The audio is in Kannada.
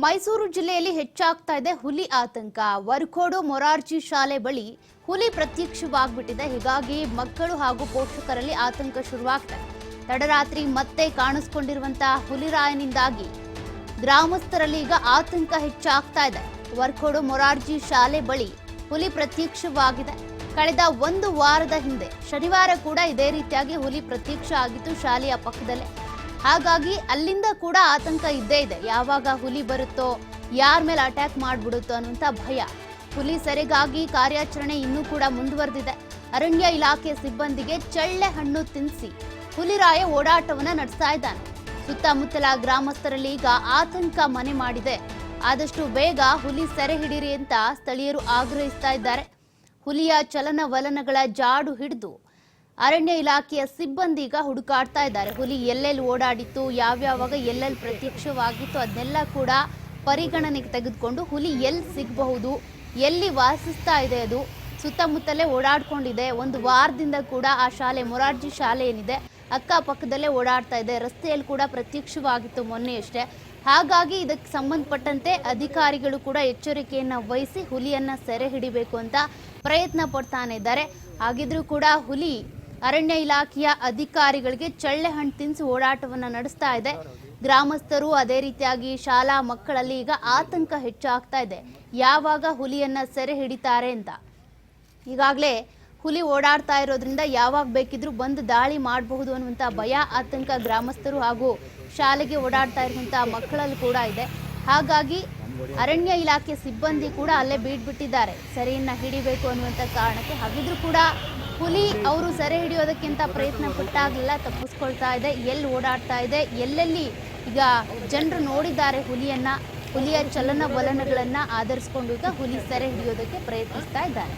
ಮೈಸೂರು ಜಿಲ್ಲೆಯಲ್ಲಿ ಹೆಚ್ಚಾಗ್ತಾ ಇದೆ ಹುಲಿ ಆತಂಕ. ವರ್ಕೋಡು ಮೊರಾರ್ಜಿ ಶಾಲೆ ಬಳಿ ಹುಲಿ ಪ್ರತ್ಯಕ್ಷವಾಗ್ಬಿಟ್ಟಿದೆ. ಹೀಗಾಗಿ ಮಕ್ಕಳು ಹಾಗೂ ಪೋಷಕರಲ್ಲಿ ಆತಂಕ ಶುರುವಾಗ್ತಾ ತಡರಾತ್ರಿ ಮತ್ತೆ ಕಾಣಿಸ್ಕೊಂಡಿರುವಂತಹ ಹುಲಿರಾಯನಿಂದಾಗಿ ಗ್ರಾಮಸ್ಥರಲ್ಲಿ ಈಗ ಆತಂಕ ಹೆಚ್ಚಾಗ್ತಾ ಇದೆ. ವರ್ಕೋಡು ಮೊರಾರ್ಜಿ ಶಾಲೆ ಬಳಿ ಹುಲಿ ಪ್ರತ್ಯಕ್ಷವಾಗಿದೆ. ಕಳೆದ ಒಂದು ವಾರದ ಹಿಂದೆ ಶನಿವಾರ ಕೂಡ ಇದೇ ರೀತಿಯಾಗಿ ಹುಲಿ ಪ್ರತ್ಯಕ್ಷ ಆಗಿತ್ತು ಶಾಲೆಯ ಪಕ್ಕದಲ್ಲೇ. ಹಾಗಾಗಿ ಅಲ್ಲಿಂದ ಕೂಡ ಆತಂಕ ಇದ್ದೇ ಇದೆ. ಯಾವಾಗ ಹುಲಿ ಬರುತ್ತೋ, ಯಾರ ಮೇಲೆ ಅಟ್ಯಾಕ್ ಮಾಡ್ಬಿಡುತ್ತೋ ಅನ್ನುವಂಥ ಭಯ. ಹುಲಿ ಸೆರೆಗಾಗಿ ಕಾರ್ಯಾಚರಣೆ ಇನ್ನೂ ಕೂಡ ಮುಂದುವರೆದಿದೆ. ಅರಣ್ಯ ಇಲಾಖೆ ಸಿಬ್ಬಂದಿಗೆ ಚಳ್ಳೆ ಹಣ್ಣು ತಿನ್ನಿಸಿ ಹುಲಿರಾಯ ಓಡಾಟವನ್ನ ನಡೆಸ್ತಾ ಇದ್ದಾನೆ. ಸುತ್ತಮುತ್ತಲ ಗ್ರಾಮಸ್ಥರಲ್ಲಿ ಈಗ ಆತಂಕ ಮನೆ ಮಾಡಿದೆ. ಆದಷ್ಟು ಬೇಗ ಹುಲಿ ಸೆರೆ ಹಿಡಿರಿ ಅಂತ ಸ್ಥಳೀಯರು ಆಗ್ರಹಿಸ್ತಾ ಇದ್ದಾರೆ. ಹುಲಿಯ ಚಲನವಲನಗಳ ಜಾಡು ಹಿಡಿದು ಅರಣ್ಯ ಇಲಾಖೆಯ ಸಿಬ್ಬಂದಿ ಈಗ ಹುಡುಕಾಡ್ತಾ ಇದ್ದಾರೆ. ಹುಲಿ ಎಲ್ಲೆಲ್ಲಿ ಓಡಾಡಿತ್ತು, ಯಾವ್ಯಾವಾಗ ಎಲ್ಲೆಲ್ಲಿ ಪ್ರತ್ಯಕ್ಷವಾಗಿತ್ತು, ಅದನ್ನೆಲ್ಲ ಕೂಡ ಪರಿಗಣನೆಗೆ ತೆಗೆದುಕೊಂಡು ಹುಲಿ ಎಲ್ಲಿ ಸಿಗಬಹುದು, ಎಲ್ಲಿ ವಾಸಿಸ್ತಾ ಇದೆ ಅದು, ಸುತ್ತಮುತ್ತಲೇ ಓಡಾಡ್ಕೊಂಡಿದೆ. ಒಂದು ವಾರದಿಂದ ಕೂಡ ಆ ಶಾಲೆ, ಮೊರಾರ್ಜಿ ಶಾಲೆ ಏನಿದೆ, ಅಕ್ಕಪಕ್ಕದಲ್ಲೇ ಓಡಾಡ್ತಾ ಇದೆ. ರಸ್ತೆಯಲ್ಲಿ ಕೂಡ ಪ್ರತ್ಯಕ್ಷವಾಗಿತ್ತು ಮೊನ್ನೆಯಷ್ಟೇ ಹಾಗಾಗಿ ಇದಕ್ಕೆ ಸಂಬಂಧಪಟ್ಟಂತೆ ಅಧಿಕಾರಿಗಳು ಕೂಡ ಎಚ್ಚರಿಕೆಯನ್ನು ವಹಿಸಿ ಹುಲಿಯನ್ನು ಸೆರೆ ಹಿಡಿಬೇಕು ಅಂತ ಪ್ರಯತ್ನ ಪಡ್ತಾನೆ ಇದ್ದಾರೆ. ಹಾಗಿದ್ರೂ ಕೂಡ ಹುಲಿ ಅರಣ್ಯ ಇಲಾಖೆಯ ಅಧಿಕಾರಿಗಳಿಗೆ ಚಳ್ಳೆ ಹಣ್ಣು ತಿನ್ನಿಸಿ ಓಡಾಟವನ್ನು ನಡೆಸ್ತಾ ಇದೆ. ಗ್ರಾಮಸ್ಥರು ಅದೇ ರೀತಿಯಾಗಿ ಶಾಲಾ ಮಕ್ಕಳಲ್ಲಿ ಈಗ ಆತಂಕ ಹೆಚ್ಚಾಗ್ತಾ ಇದೆ. ಯಾವಾಗ ಹುಲಿಯನ್ನ ಸೆರೆ ಹಿಡಿತಾರೆ ಅಂತ. ಈಗಾಗಲೇ ಹುಲಿ ಓಡಾಡ್ತಾ ಇರೋದ್ರಿಂದ ಯಾವಾಗ ಬೇಕಿದ್ರೂ ಬಂದು ದಾಳಿ ಮಾಡಬಹುದು ಅನ್ನುವಂಥ ಭಯ, ಆತಂಕ ಗ್ರಾಮಸ್ಥರು ಹಾಗೂ ಶಾಲೆಗೆ ಓಡಾಡ್ತಾ ಇರುವಂಥ ಮಕ್ಕಳಲ್ಲಿ ಕೂಡ ಇದೆ. ಹಾಗಾಗಿ ಅರಣ್ಯ ಇಲಾಖೆ ಸಿಬ್ಬಂದಿ ಕೂಡ ಅಲ್ಲೇ ಬೀಡ್ಬಿಟ್ಟಿದ್ದಾರೆ. ಸರಿಯನ್ನ ಹಿಡಿಬೇಕು ಅನ್ನುವಂಥ ಕಾರಣಕ್ಕೆ ಹಾಗಿದ್ರೂ ಕೂಡ ಹುಲಿ ಅವರು ಸೆರೆ ಹಿಡಿಯೋದಕ್ಕಿಂತ ಪ್ರಯತ್ನ ಪಟ್ಟಾಗಲೆಲ್ಲ, ತಪ್ಪಿಸ್ಕೊಳ್ತಾ ಇದೆ, ಎಲ್ಲಿ ಓಡಾಡ್ತಾ ಇದೆ, ಎಲ್ಲೆಲ್ಲಿ ಈಗ ಜನರು ನೋಡಿದ್ದಾರೆ ಹುಲಿಯನ್ನ, ಹುಲಿಯ ಚಲನವಲನಗಳನ್ನ ಆಧರಿಸಿಕೊಂಡು ಈಗ ಹುಲಿ ಸೆರೆ ಹಿಡಿಯೋದಕ್ಕೆ ಪ್ರಯತ್ನಿಸ್ತಾ ಇದ್ದಾರೆ.